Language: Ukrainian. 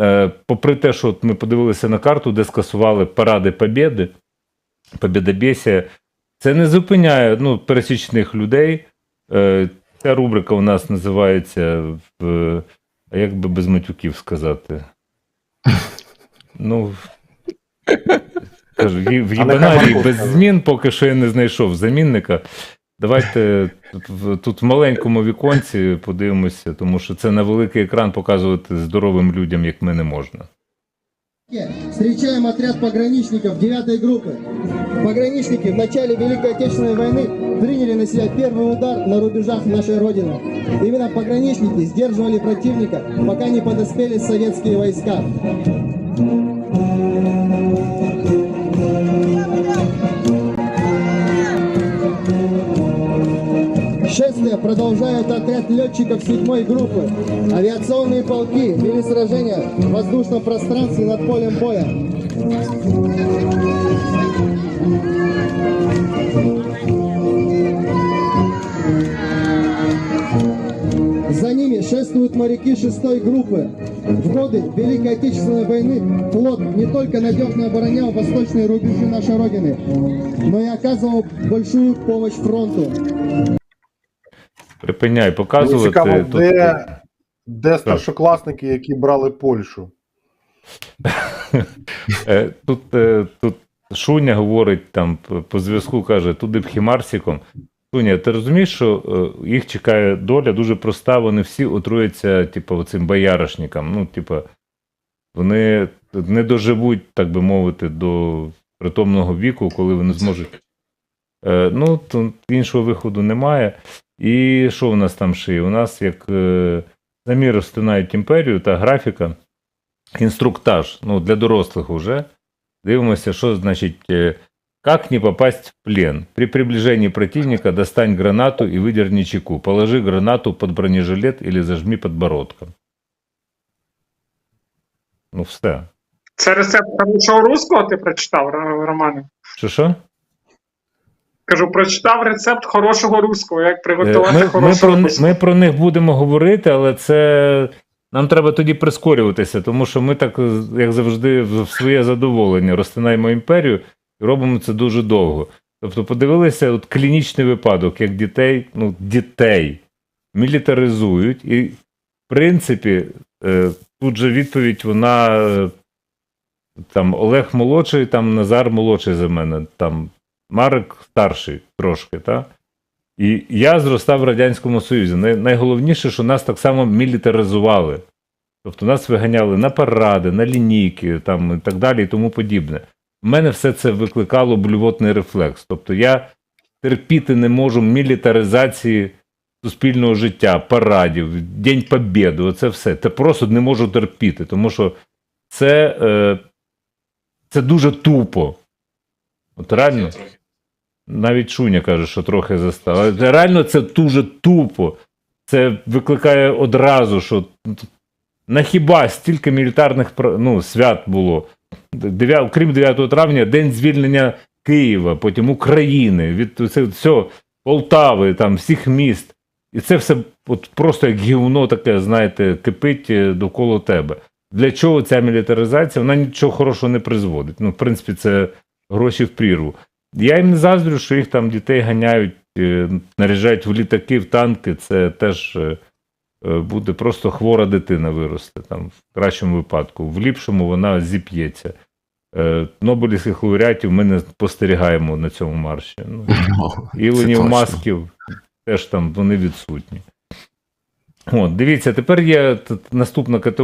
е, попри те, що ми подивилися на карту, де скасували паради Побєди, Побєдобєсія, це не зупиняє ну, пересічних людей. Е, Ця рубрика у нас називається а як би без матюків сказати? Ну, кажу, в, Єбанарії без змін, поки що я не знайшов замінника. Давайте тут, в- тут в маленькому віконці подивимося, тому що це на великий екран показувати здоровим людям, як ми не можна. Встречаем отряд пограничников 9 группы. Пограничники в начале Великой Отечественной войны приняли на себя первый удар на рубежах нашей Родины. Именно пограничники сдерживали противника, пока не подоспели советские войска. Продолжает отряд летчиков 7 группы. Авиационные полки вели сражения в воздушном пространстве над полем боя. За ними шествуют моряки шестой группы. В годы Великой Отечественной войны флот не только надежно оборонял восточные рубежи нашей Родины, но и оказывал большую помощь фронту. Припиняй показувати. цікаво, тут- де, де старшокласники, які брали Польщу. Е, Тут, е, тут Шуня говорить там по зв'язку, каже, туди б хімарсиком. Шуня, ти розумієш, що е, їх чекає доля дуже проста, вони всі отруються, типу, оцим бояришникам. Ну, типу, вони не доживуть, так би мовити, до притомного віку, коли вони зможуть. Ну, то іншого виходу немає. І що у нас там ще є? У нас як е, самі розтинають імперію та графіка інструктаж, ну, для дорослих уже. Дивимося, що значить, е, как не попасть в плен. При приближении противника достань гранату и выдерни чеку. Положи гранату под бронежилет или зажми подбородком. Ну, все. Це рецепт хорошого руського ти прочитав, Ро- Романе? Що що? Кажу, прочитав рецепт хорошого руського, як Е, приготувати Ми, ми, про, ми про них будемо говорити, але це нам треба тоді прискорюватися, тому що ми так, е, як завжди, в в своє задоволення розтинаємо імперію і робимо це дуже довго. Тобто, подивилися, от клінічний випадок, як дітей, ну, дітей мілітаризують, і, в принципі, е, тут же відповідь, вона е, там Олег молодший, там Назар молодший за мене, там Марик старший трошки, так? І я зростав в Радянському Союзі. Найголовніше, що нас так само мілітаризували. Тобто нас виганяли на паради, на лінійки там, і так далі, і тому подібне. У мене все це викликало блювотний рефлекс. Тобто я терпіти не можу мілітаризації суспільного життя, парадів, День Побєди, оце все. Це просто не можу терпіти, тому що це, е, це дуже тупо. От реально. Навіть Шуня каже, що трохи застав. Але реально це дуже тупо. Це викликає одразу, що на хіба стільки мілітарних ну, свят було. Дев'я- Крім 9 травня, День звільнення Києва, потім України, від це, все, Полтави, там, всіх міст. І це все от просто як гівно таке, знаєте, кипить е, довкола тебе. Для чого ця мілітаризація? Вона нічого хорошого не призводить. Ну, в принципі, це гроші в прірву. Я їм не заздрю, що їх там дітей ганяють, е, наряжають в літаки, в танки. Це теж е, е, буде просто хвора дитина виросте, там, в кращому випадку. В ліпшому вона зіп'ється. Нобелівських лауреатів ми не спостерігаємо на цьому марші. Ну, Ілонів. Масків теж там вони відсутні. От, дивіться, тепер є наступна категорія.